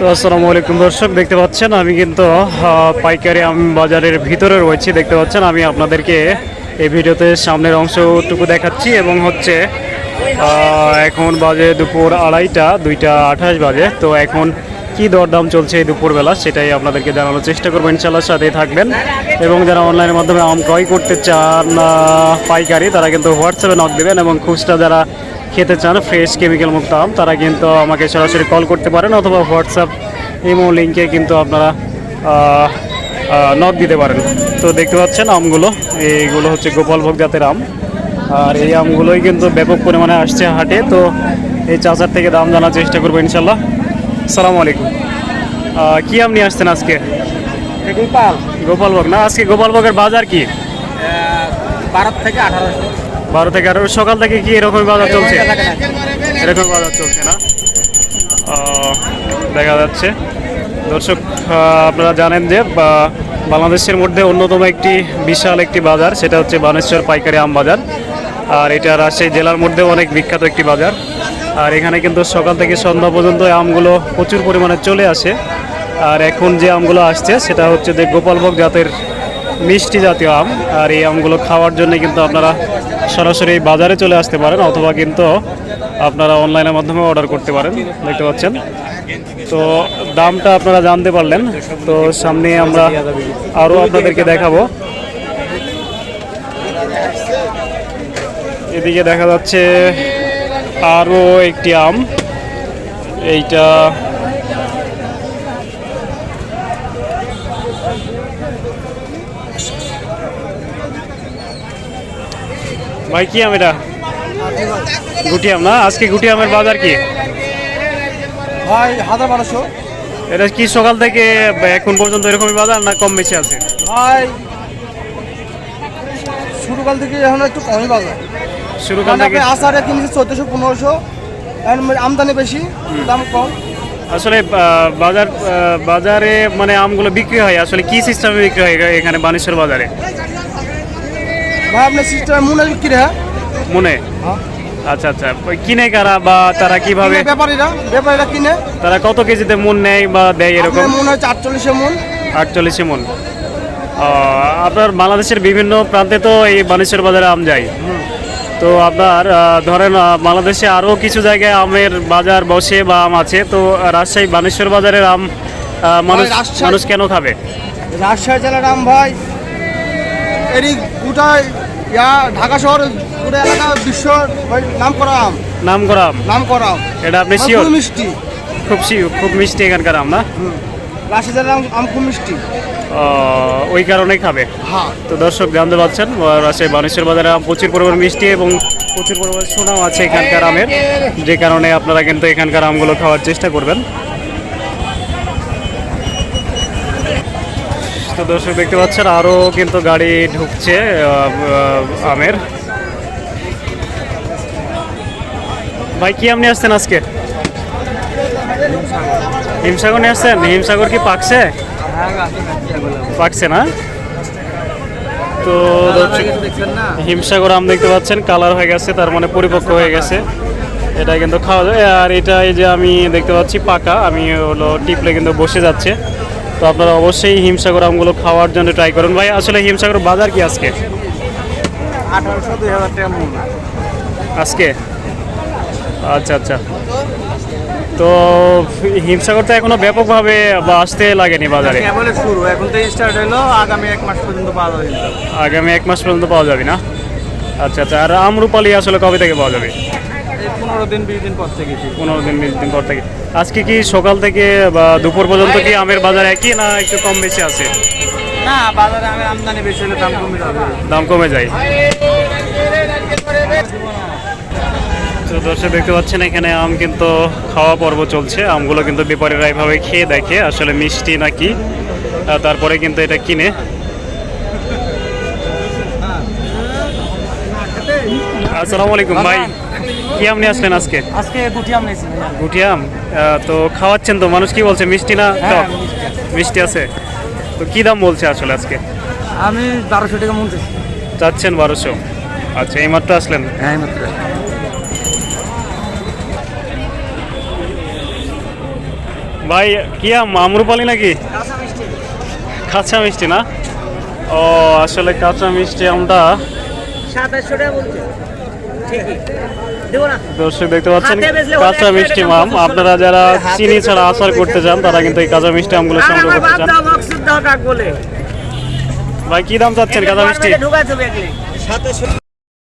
তো আসসালামু আলাইকুম দর্শক, দেখতে পাচ্ছেন আমি কিন্তু পাইকারি আম বাজারের ভিতরে রয়েছি, দেখতে পাচ্ছেন আমি আপনাদেরকে এই ভিডিওতে সামনের অংশটুকু দেখাচ্ছি এবং হচ্ছে এখন বাজে দুপুর আড়াইটা, দুইটা আঠাশ বাজে, তো এখন কি দরদাম চলছে এই দুপুরবেলা, সেটাই আপনাদেরকে জানানোর চেষ্টা করব। ইনশাল্লাহ সাথেই থাকবেন। এবং যারা অনলাইনের মাধ্যমে আম ক্রয় করতে চান পাইকারি, তারা কিন্তু হোয়াটসঅ্যাপে নক দেবেন এবং খুচরা যারা খেতে চান ফ্রেশ কেমিক্যাল মুক্ত আম, তারা কিন্তু আমাকে সরাসরি কল করতে পারেন অথবা হোয়াটসঅ্যাপ ইমো লিঙ্কে কিন্তু আপনারা নক দিতে পারেন। তো দেখতে পাচ্ছেন আমগুলো এইগুলো হচ্ছে গোপালভোগ জাতের আম। আর এই আমগুলোই কিন্তু ব্যাপক পরিমাণে আসছে হাটে। তো এই চাচার থেকে দাম জানার চেষ্টা করব ইনশাল্লাহ সালামু আলাইকুম। কি আম নিয়ে আসছেন আজকে? গোপাল। গোপালভোগ না আজকে গোপালভোগের বাজার কি? বারো থেকে আঠারোশো। বারো থেকে আঠারো সকাল থেকে কি এরকম বাজার চলছে? এরকম বাজার চলছে না? দেখা যাচ্ছে। দর্শক আপনারা জানেন যে বাংলাদেশের মধ্যে অন্যতম একটি বিশাল একটি বাজার সেটা হচ্ছে বানেশ্বর পাইকারি আম বাজার। আর এটা রাজশাহী জেলার মধ্যে অনেক বিখ্যাত একটি বাজার। আর এখানে কিন্তু সকাল থেকে সন্ধ্যা পর্যন্ত আমগুলো প্রচুর পরিমাণে চলে আসে। আর এখন যে আমগুলো আসছে, সেটা হচ্ছে যে গোপালভোগ জাতের মিষ্টি জাতীয় আম। আর এই আমগুলো খাওয়ার জন্য কিন্তু আপনারা সরাসরি বাজারে চলে আসতে পারেন, অথবা কিন্তু আপনারা অনলাইনের মাধ্যমে অর্ডার করতে পারেন, দেখতে পাচ্ছেন। তো দামটা আপনারা জানতে পারলেন। তো সামনে আমরা আরও আপনাদেরকে দেখাবো। এদিকে দেখা যাচ্ছে আরও একটি আম। এইটা ভাই কি আম এটা? গুটি আম না? আজকে গুটি আমের বাজার কি? ভাই হাজার বারোশো। এটা কি সকাল থেকে এখন পর্যন্ত এরকমই বাজার না কম বেশি আছে? ভাই শুরুকাল থেকে এখন একটু কমই বাজার। শুরু কারণ থেকে আষাঢ়ে কিনেছি চোদ্দোশো পনেরোশো। আমদানি বেশি দাম কম। আসলে বাজার বাজারে মানে আমগুলো বিক্রি হয়। আসলে কি সিস্টেমে বিক্রি হয় এখানে বানেশ্বর বাজারে? ভাই আপনার সিস্টেম মনে বিক্রি হ্যাঁ। মনে? আচ্ছা আচ্ছা। ওই কিনে কারা বা তারা কীভাবে ব্যাপারীরা ব্যাপারীরা কিনে। তারা কত কেজিতে মন নেয় বা দেয় এরকম? মনে হচ্ছে আটচল্লিশে মন। আটচল্লিশে মন। আপনার বাংলাদেশের বিভিন্ন প্রান্তে তো এই বানেশ্বর বাজারে আম যায়। তো আপনার ধরেন বাংলাদেশে আরও কিছু জায়গায় আমের বাজার বসে বা আম আছে তো রাজশাহী বানেশ্বর বাজারের আম মানুষ মানুষ কেন খাবে? রাজশাহী জেলার আম ভাই এরই গোটা ইয়া ঢাকা শহর এলাকা বিশ্ব নাম করা আম। নাম করা আম। নাম করা আম। এটা আপনি শিওর খুব মিষ্টি। খুব খুব মিষ্টি এখানকার আম না? জেলার আম আম খুব মিষ্টি। ওই কারণেই খাবে। হ্যাঁ। তো দর্শক জানতে পারছেন রাজশাহী বানেশ্বর বাজারে আম প্রচুর পরিমাণ মিষ্টি এবং প্রচুর পরিমাণ সুনাম আছে এখানকার আমের। যে কারণে আপনারা কিন্তু এখানকার আমগুলো খাওয়ার চেষ্টা করবেন। তো দর্শক দেখতে পাচ্ছেন আরও কিন্তু গাড়ি ঢুকছে আমের। ভাই কি আপনি আসছেন আজকে? হিমসাগর নিয়ে আসছেন? হিমসাগর কি পাকছে? পাকছে না? তো হিমসাগর আম দেখতে পাচ্ছেন কালার হয়ে গেছে তার মানে পরিপক্ক হয়ে গেছে। এটা কিন্তু খাওয়া যায় আর এটা এই যে আমি দেখতে পাচ্ছি পাকা আমি হলো টিপলে কিন্তু বসে যাচ্ছে। তো আপনারা অবশ্যই হিমসাগর আমগুলো খাওয়ার জন্য ট্রাই করুন। ভাই আসলে হিমসাগর বাজার কি আজকে? আঠারোশো দুই হাজার টাকা আজকে? আচ্ছা আচ্ছা। তো হিমসাগর তো এখনও ব্যাপকভাবে আসতে লাগেনি বাজারে। শুরু এখন তো স্টার্ট হলো আগামী এক মাস পর্যন্ত পাওয়া যাবে। আগামী এক মাস পর্যন্ত পাওয়া যাবে না? আচ্ছা আচ্ছা আর আমরুপালি আসলে কবে থেকে পাওয়া যাবে? পনেরো দিন বিশ দিন পর থেকে পনেরো দিন বিশ দিন পর থেকে। আজকে কি সকাল থেকে বা দুপুর পর্যন্ত কি আমের বাজার একই না একটু কম বেশি আছে? না বাজারে আমি আমদানি বেশি হলে দাম কমে যাবে। দাম কমে যায়। তো দর্শক দেখতে পাচ্ছেন এখানে আম কিন্তু খাওয়া পর্ব চলছে। আমগুলো কিন্তু ব্যাপারীরা এভাবে খেয়ে দেখে আসলে মিষ্টি নাকি? তারপরে কিন্তু এটা কিনে। আসসালামু আলাইকুম ভাই। কি আম নিয়ে আসলেন আজকে? আজকে গুটি আম নিয়েছি গুটি আম? তো খাওয়াচ্ছেন তো মানুষ কি বলছে মিষ্টি না হ্যাঁ, টক? মিষ্টি আছে। তো কি দাম বলছে আসলে আজকে? আমি বারোশো টাকা মন চাচ্ছেন বারোশো। আচ্ছা এইমাত্র আসলেন? হ্যাঁ মাত্র ভাই কি আম? আমরুপালি নাকি? কাঁচা মিষ্টি না? ও আসলে কাঁচা মিষ্টি আমটা দর্শক দেখতে পাচ্ছেন কাঁচা মিষ্টি মাম আপনারা যারা চিনি ছাড়া আচার করতে চান তারা কিন্তু এই কাঁচা মিষ্টি আমগুলো সংগ্রহ করতে চান। ভাই কি দাম চাচ্ছেন কাঁচা মিষ্টি?